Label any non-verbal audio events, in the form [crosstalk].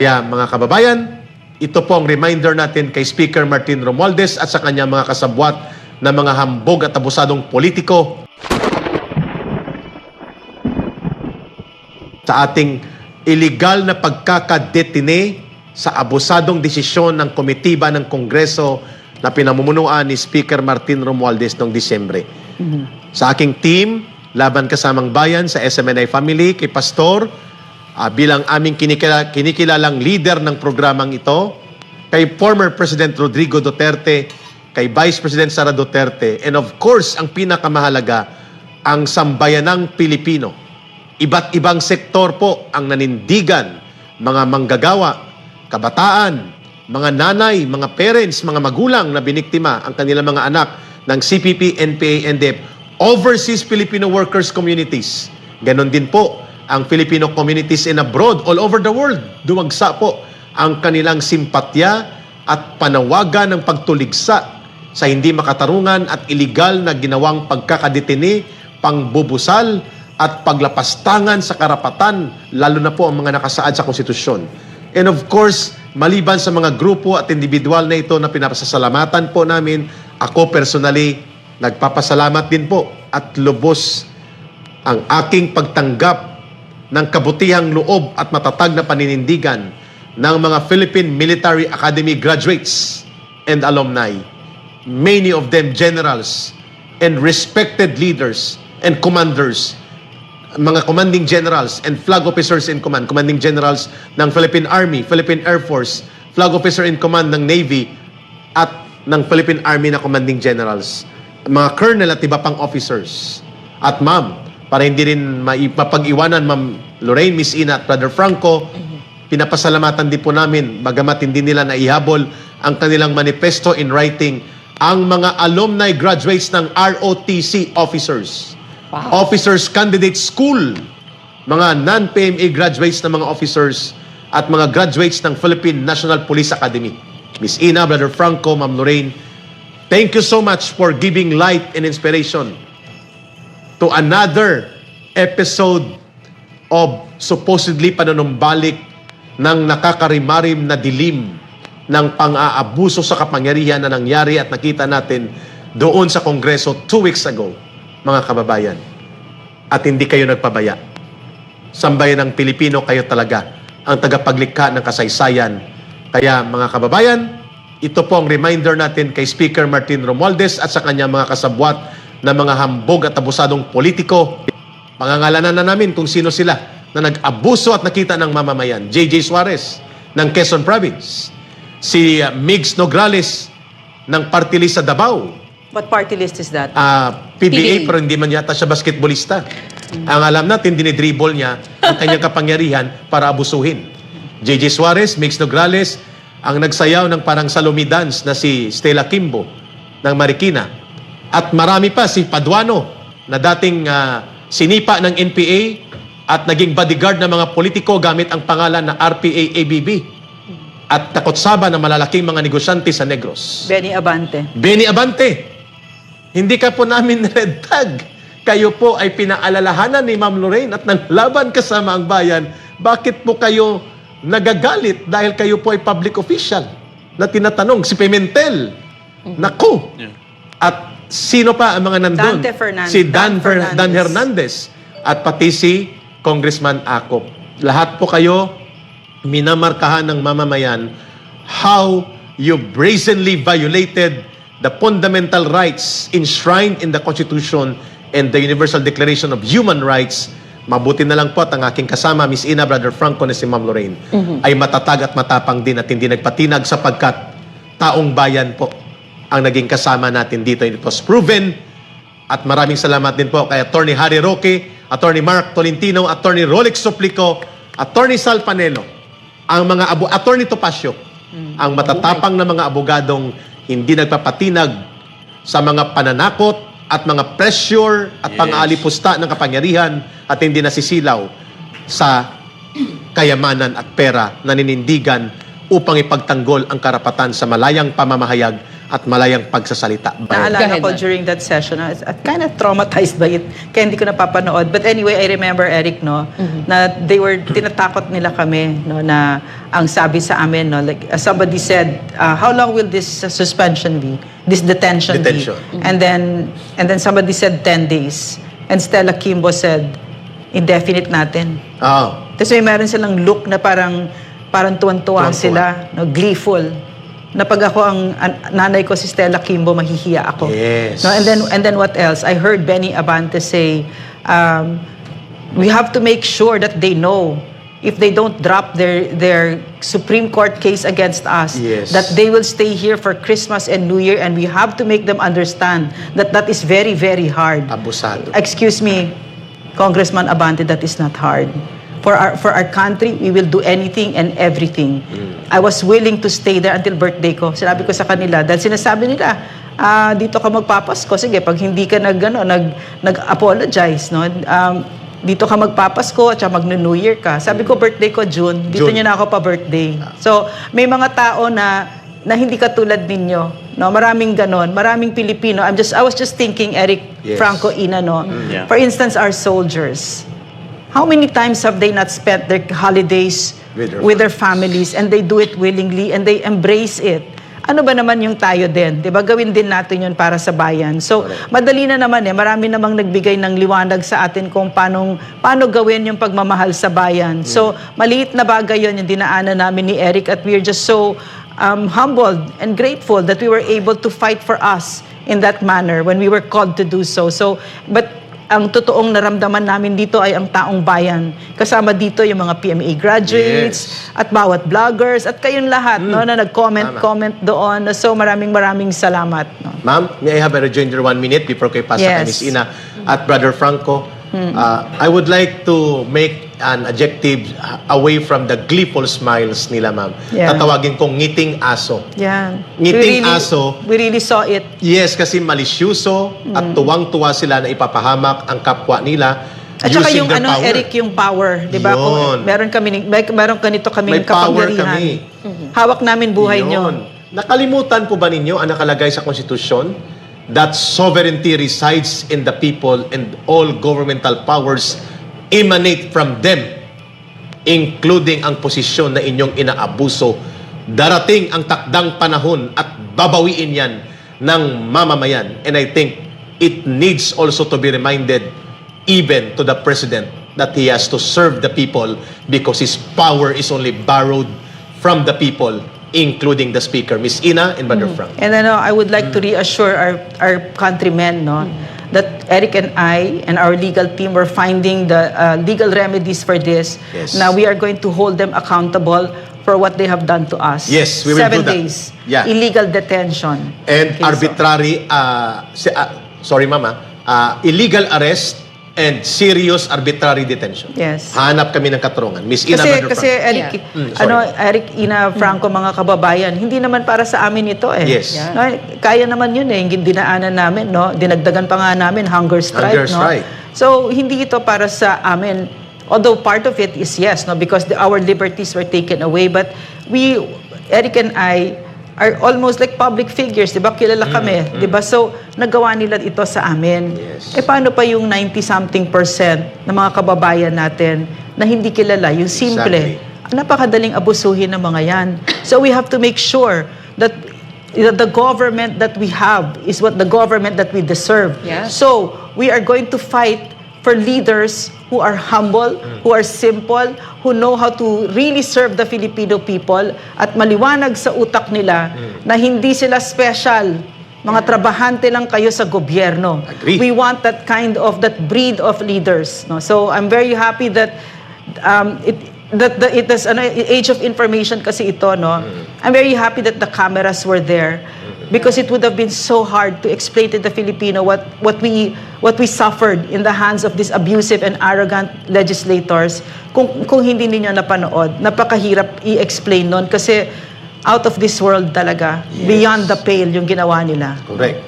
Kaya mga kababayan, ito po ang reminder natin kay Speaker Martin Romualdez at sa kanyang mga kasabwat na mga hambog at abusadong politiko sa ating illegal na pagkakadetine sa abusadong desisyon ng komitiba ng Kongreso na pinamumunuan ni Speaker Martin Romualdez noong Disyembre. Sa aking team, Laban Kasamang Bayan sa SMNI Family, kay Pastor, ah, bilang aming kinikila, kinikilalang leader ng programang ito, kay former President Rodrigo Duterte, kay Vice President Sara Duterte, and of course, ang pinakamahalaga, ang sambayanang Pilipino. Iba't ibang sektor po ang nanindigan, mga manggagawa, kabataan, mga nanay, mga parents, mga magulang na biniktima ang kanilang mga anak ng CPP, NPA, NDF, overseas Filipino workers communities. Ganon din po ang Filipino communities in abroad, all over the world. Duwagsa po ang kanilang simpatya at panawagan ng pagtuligsa sa hindi makatarungan at iligal na ginawang pagkakadetini, pangbubusal at paglapastangan sa karapatan, lalo na po ang mga nakasaad sa konstitusyon. And of course, maliban sa mga grupo at individual na ito na pinapasasalamatan po namin, ako personally, nagpapasalamat din po at lubos ang aking pagtanggap ng kabutihang loob at matatag na paninindigan ng mga Philippine Military Academy graduates and alumni. Many of them generals and respected leaders and commanders mga commanding generals and flag officers in command, commanding generals ng Philippine Army, Philippine Air Force, flag officer in command ng Navy, at ng Philippine Army na commanding generals, mga colonel at iba pang officers. At ma'am, para hindi rin mapag-iwanan, ma'am Lorraine, Miss Ina at Brother Franco, pinapasalamatan din po namin, bagamat hindi nila naihabol ang kanilang manifesto in writing, ang mga alumni graduates ng ROTC officers. Officers Candidate School, mga non-PMA graduates ng mga officers at mga graduates ng Philippine National Police Academy. Miss Ina, Brother Franco, Ma'am Lorraine, thank you so much for giving light and inspiration to another episode of supposedly panunumbalik ng nakakarimarim na dilim ng pang-aabuso sa kapangyarihan na nangyari at nakita natin doon sa Kongreso two weeks ago, mga kababayan. At hindi kayo nagpabaya. Sambayan ng Pilipino, kayo talaga ang tagapaglikha ng kasaysayan. Kaya mga kababayan, ito po ang reminder natin kay Speaker Martin Romualdez at sa kanyang mga kasabwat na mga hambog at abusadong politiko. Pangangalanan na namin kung sino sila na nag-abuso at nakita ng mamamayan. J.J. Suarez ng Quezon Province. Si uh, Migs Nograles ng party list sa Davao. What party list is that? Ah, PBA, PBA. pero hindi man yata siya basketballista. Ang alam natin, dinidribble niya ang kanyang kapangyarihan para abusuhin. JJ Suarez, Mix Nograles, ang nagsayaw ng parang salumi dance na si Stella Kimbo ng Marikina. At marami pa si Paduano na dating ah, sinipa ng NPA at naging bodyguard ng mga politiko gamit ang pangalan na RPA-ABB. At takot saba ng malalaking mga negosyante sa Negros. Benny Abante. Benny Abante, hindi ka po namin [laughs] red tag. Kayo po ay pinaalalahanan ni Ma'am Lorraine at ng laban kasama ang bayan. Bakit po kayo nagagalit dahil kayo po ay public official na tinatanong? Si Pimentel. Naku! At sino pa ang mga nandun? Dante Fernandez. Si Dan, Dan Fer- Dan Hernandez. At pati si Congressman Acop. Lahat po kayo minamarkahan ng mamamayan how you brazenly violated the fundamental rights enshrined in the Constitution and the Universal Declaration of Human Rights. Mabuti na lang po at ang aking kasama, Miss Ina, Brother Franco, na si Ma'am Lorraine, ay matatag at matapang din at hindi nagpatinag sapagkat taong bayan po ang naging kasama natin dito. It was proven at maraming salamat din po kay Attorney Harry Roque, Attorney Mark Tolentino, Attorney Rolex Suplico, Attorney Sal Panelo, ang mga abo, Attorney Topacio, ang matatapang na mga abogadong hindi nagpapatinag sa mga pananakot at mga pressure at Yes. pang-aalipusta ng kapangyarihan at hindi nasisilaw sa kayamanan at pera na ninindigan upang ipagtanggol ang karapatan sa malayang pamamahayag at malayang pagsasalita. Naalala ko during that session, I was kind of traumatized by it. Kaya hindi ko napapanood. But anyway, I remember, Eric, no, na they were, tinatakot nila kami, no, na ang sabi sa amin, no, like, uh, somebody said, uh, how long will this uh, suspension be? This detention, Detention. be? And then, and then somebody said 10 days. And Stella Kimbo said, indefinite natin. Oh, Tapos may meron silang look na parang parang tuwan-tuwa sila, no, gleeful. Na pag ako ang an- nanay ko si Stella Kimbo, mahihiya ako. Yes. No, and then and then what else? I heard Benny Abante say, um, we have to make sure that they know if they don't drop their their Supreme Court case against us, Yes. that they will stay here for Christmas and New Year, and we have to make them understand that that is very very hard. abusado. Excuse me, Congressman Abante, that is not hard. For our for our country, we will do anything and everything. I was willing to stay there until birthday ko. Sinabi ko sa kanila dahil sinasabi nila, ah, dito ka magpapasko. Sige, pag hindi ka nag ano, nag nag-apologize, no? Um, dito ka magpapasko at saka mag-New Year ka. Sabi ko, birthday ko June. Dito June. niyo na ako pa birthday. So, may mga tao na na hindi katulad ninyo. No, maraming ganon, maraming Pilipino. I'm just I was just thinking Eric Yes. Franco Ina no. Yeah. For instance, our soldiers. How many times have they not spent their holidays With their with their families and they do it willingly and they embrace it? Ano ba naman yung tayo din? 'Di ba? Gawin din natin 'yun para sa bayan. So, madali na naman eh. Marami namang nagbigay ng liwanag sa atin kung paano paano gawin yung pagmamahal sa bayan. So, maliit na bagay 'yun yung dinaanan namin ni Eric at we're just so um, humbled and grateful that we were able to fight for us in that manner when we were called to do so. So, but ang totoong naramdaman namin dito ay ang taong bayan. Kasama dito yung mga PMA graduates at bawat vloggers at kayong lahat no, na nag-comment comment doon. So maraming maraming salamat. No. Ma'am, may I have a rejoinder one minute before kay pasa kay Yes. Miss Ina at Brother Franco? Uh, I would like to make an adjective uh, away from the gleeful smiles nila, ma'am. Yeah. Tatawagin kong ngiting aso. Yan. Ngiting We really- aso. We really saw it. Yes, kasi malisyuso at tuwang-tuwa sila na ipapahamak ang kapwa nila At saka yung ano, power. Eric, yung power, 'di ba? Kung meron kami may, meron ganito kaming May power kapangyarihan. kami. Hawak namin buhay Yun. nyo. Nakalimutan po ba ninyo ang nakalagay sa konstitusyon that sovereignty resides in the people and all governmental powers emanate from them including ang posisyon na inyong inaabuso. Darating ang takdang panahon at babawiin yan ng mamamayan. And I think it needs also to be reminded even to the President that he has to serve the people because his power is only borrowed from the people, including the Speaker, Miss Ina and Brother Frank. And ano, I would like to reassure our our countrymen, no, that Eric and I and our legal team were finding the uh, legal remedies for this. Yes. Now we are going to hold them accountable for what they have done to us. Yes, we will Seven do that. days. Yeah. Illegal detention. And Okay, so- arbitrary, uh, si- uh, sorry mama, uh, illegal arrest and serious arbitrary detention. Yes. Hanap kami ng katurungan. Miss Ina, Kasi, kasi. Eric, Yeah. Mm, sorry. ano, Eric, Ina, Franco, mga kababayan, hindi naman para sa amin ito eh. Yes. Yeah. No, kaya naman yun eh, yung dinaanan namin, no? Dinagdagan pa nga namin, hunger strike, Hunger no? strike. So, hindi ito para sa amin. Although part of it is yes, no? Because the, our liberties were taken away. But we, Eric and I, are almost like public figures, di ba? Kilala kami, di ba? So, nagawa nila ito sa amin. Yes. Eh, paano pa yung 90-something percent ng mga kababayan natin na hindi kilala, yung simple, Exactly. napakadaling abusuhin ng mga yan. So we have to make sure that that the government that we have is what the government that we deserve. Yes. So we are going to fight for leaders who are humble, who are simple, who know how to really serve the Filipino people at maliwanag sa utak nila na hindi sila special. Mga trabahante lang kayo sa gobyerno. Agree. We want that kind of that breed of leaders no so i'm very happy that um it that the it is ano age of information kasi ito no i'm very happy that the cameras were there because it would have been so hard to explain to the filipino what what we what we suffered in the hands of these abusive and arrogant legislators kung kung hindi ninyo napanood. Napakahirap i-explain nun kasi out of this world talaga beyond the pale yung ginawa nila. Correct.